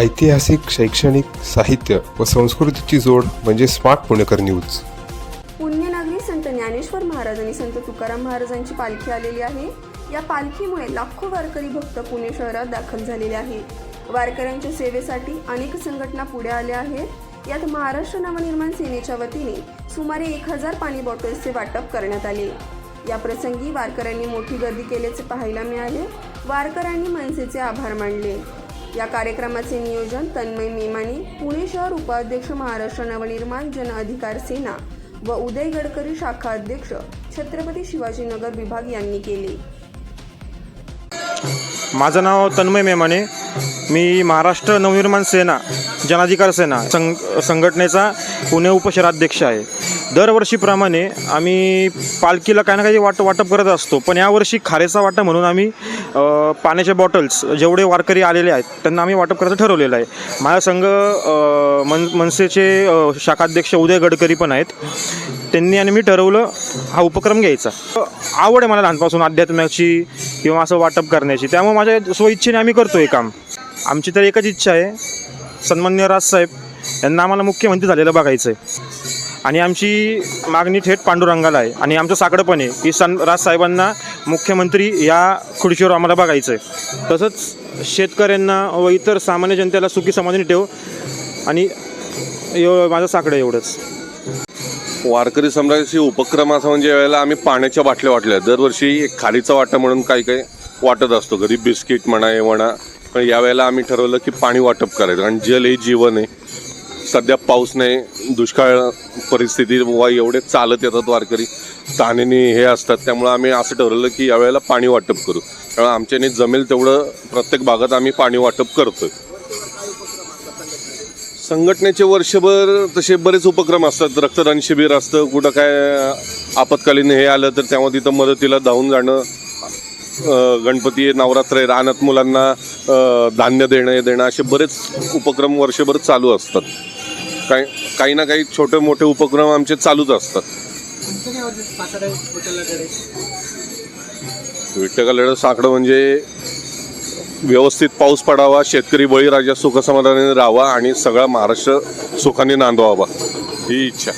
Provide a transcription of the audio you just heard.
ऐतिहासिक शैक्षणिक साहित्य व संस्कृतीची जोड म्हणजे स्मार्ट पुणेकर न्यूज. पुण्यनगरी संत ज्ञानेश्वर महाराज आणि संत तुकाराम महाराजांची पालखी आलेली आहे. या पालखीमुळे लाखो वारकरी भक्त पुणे शहरात दाखल झालेले आहेत वारकऱ्यांच्या सेवेसाठी अनेक संघटना पुढे आल्या आहेत. यात महाराष्ट्र नवनिर्माण सेनेच्या वतीने सुमारे एक हजार पाणी बॉटल्सचे वाटप करण्यात आले. या प्रसंगी वारकऱ्यांनी मोठी गर्दी केल्याचे पाहायला मिळाले. वारकऱ्यांनी मनसेचे आभार मानले. या कार्यक्रमाचे नियोजन तन्मय मेमाने पुणे शहर उपाध्यक्ष महाराष्ट्र नवनिर्माण जन अधिकार सेना व उदय गडकरी शाखा अध्यक्ष छत्रपती शिवाजीनगर विभाग यांनी केले. माझं नाव तन्मय मेमाने. मी महाराष्ट्र नवनिर्माण सेना जनाधिकार सेना संघ संघटनेचा पुणे उपशहराध्यक्ष आहे. दरवर्षीप्रमाणे आम्ही पालखीला काही ना काही वाट वाटप करत असतो. पण यावर्षी खारेचा वाटा म्हणून आम्ही पाण्याच्या बॉटल्स जेवढे वारकरी आलेले आहेत त्यांना आम्ही वाटप करायचं ठरवलेलं आहे. माझा संघ मन मनसेचे शाखाध्यक्ष उदय गडकरी पण आहेत. त्यांनी आणि मी ठरवलं हा उपक्रम घ्यायचा. आवड आहे मला लहानपासून अध्यात्माची किंवा असं वाटप करण्याची. त्यामुळे माझ्या स्वइच्छेने आम्ही करतो हे काम. आमची तर एकच इच्छा आहे सन्मान्य राजसाहेब यांना आम्हाला मुख्यमंत्री झालेलं बघायचं आहे आणि आमची मागणी थेट पांडुरंगाला आहे. आणि आमचं साकडं पण आहे की सन राजसाहेबांना मुख्यमंत्री या खुर्चीवर आम्हाला बघायचं आहे तसंच शेतकऱ्यांना व इतर सामान्य जनतेला सुखी समाधानी ठेव आणि एव- माझं साकडं एवढंच. वारकरी सम्राटाची उपक्रम असा म्हणजे यावेळेला आम्ही पाण्याच्या बाटल्या वाटल्या. दरवर्षी एक खारीचा वाटा म्हणून काही काही वाटत असतो. घरी बिस्किट म्हणा हे म्हणा. पण यावेळेला आम्ही ठरवलं की पाणी वाटप करायचं. कारण जल हे जीवन आहे. सध्या पाऊस नाही दुष्काळ परिस्थिती वा एवढे चालत येतात वारकरी. तानेनी हे असतात त्यामुळं आम्ही असं ठरवलं की यावेळेला पाणी वाटप करू. त्यामुळे आमच्याने जमेल तेवढं प्रत्येक भागात आम्ही पाणी वाटप करतोय. संघटनेचे वर्षभर तसे बरेच उपक्रम असतात रक्तदान शिबिर असतं कुठं काय आपत्कालीन हे आलं तर तेव्हा तिथं मदतीला धावून जाणं गणपती नवरात्र आहे रानात मुलांना धान्य देणं देणं असे बरेच उपक्रम वर्षभर चालू असतात. काही काही ना काही छोटे मोठे उपक्रम आमचे चालूच असतात. विठ्ठलाकडं साकडं म्हणजे व्यवस्थित पाऊस पडावा शेतकरी बळीराजा सुखसमाधानाने राहावा आणि सगळा महाराष्ट्र सुखाने नांदवावा. ही इच्छा.